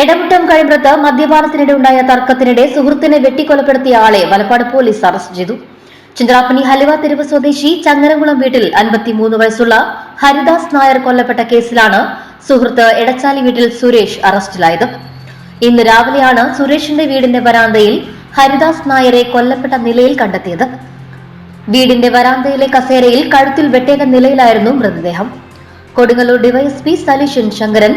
എടമുട്ടം കഴിമ്പ്രത്ത് മദ്യപാനത്തിനിടെ ഉണ്ടായ തർക്കത്തിനിടെ സുഹൃത്തിനെ വെട്ടിക്കൊലപ്പെടുത്തിയ ആളെ വലപ്പാട് പോലീസ് അറസ്റ്റ് ചെയ്തു. ചിന്ത്രാപ്പണി ഹലുവ തെരുവ് സ്വദേശി ചങ്ങരംകുളം വീട്ടിൽ അൻപത്തിമൂന്ന് വയസ്സുള്ള ഹരിദാസ് നായർ കൊല്ലപ്പെട്ട കേസിലാണ് സുഹൃത്ത് എടച്ചാലി വീട്ടിൽ സുരേഷ് അറസ്റ്റിലായത്. ഇന്ന് രാവിലെയാണ് സുരേഷിന്റെ വീടിന്റെ വരാന്തയിൽ ഹരിദാസ് നായരെ കൊല്ലപ്പെട്ട നിലയിൽ കണ്ടെത്തിയത്. വീടിന്റെ വരാന്തയിലെ കസേരയിൽ കഴുത്തിൽ വെട്ടേറ്റ നിലയിലായിരുന്നു മൃതദേഹം. Kodungallur D Y S P Salishan Sankaran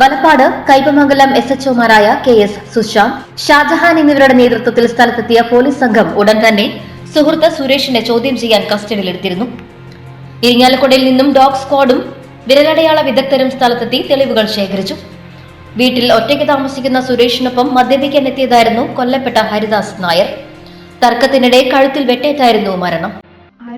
Valappad Kaipamangalam S എച്ച്ഒമാരായ K S Sushanth Shajahan എന്നിവരുടെ നേതൃത്വത്തിൽ സ്ഥലത്തെത്തിയ പോലീസ് സംഘം ഉടൻ തന്നെ സുഹൃത്ത് സുരേഷിനെ ചോദ്യം ചെയ്യാൻ കസ്റ്റഡിയിലെടുത്തിരുന്നു. ഇരിങ്ങാലക്കുടയിൽ നിന്നും ഡോഗ് സ്ക്വാഡും വിരലടയാള വിദഗ്ധരും സ്ഥലത്തെത്തി തെളിവുകൾ ശേഖരിച്ചു. വീട്ടിൽ ഒറ്റയ്ക്ക് താമസിക്കുന്ന സുരേഷിനൊപ്പം മദ്യപിക്കാൻ എത്തിയതായിരുന്നു കൊല്ലപ്പെട്ട ഹരിദാസ് നായർ. തർക്കത്തിനിടെ കഴുത്തിൽ വെട്ടേറ്റായിരുന്നു മരണം.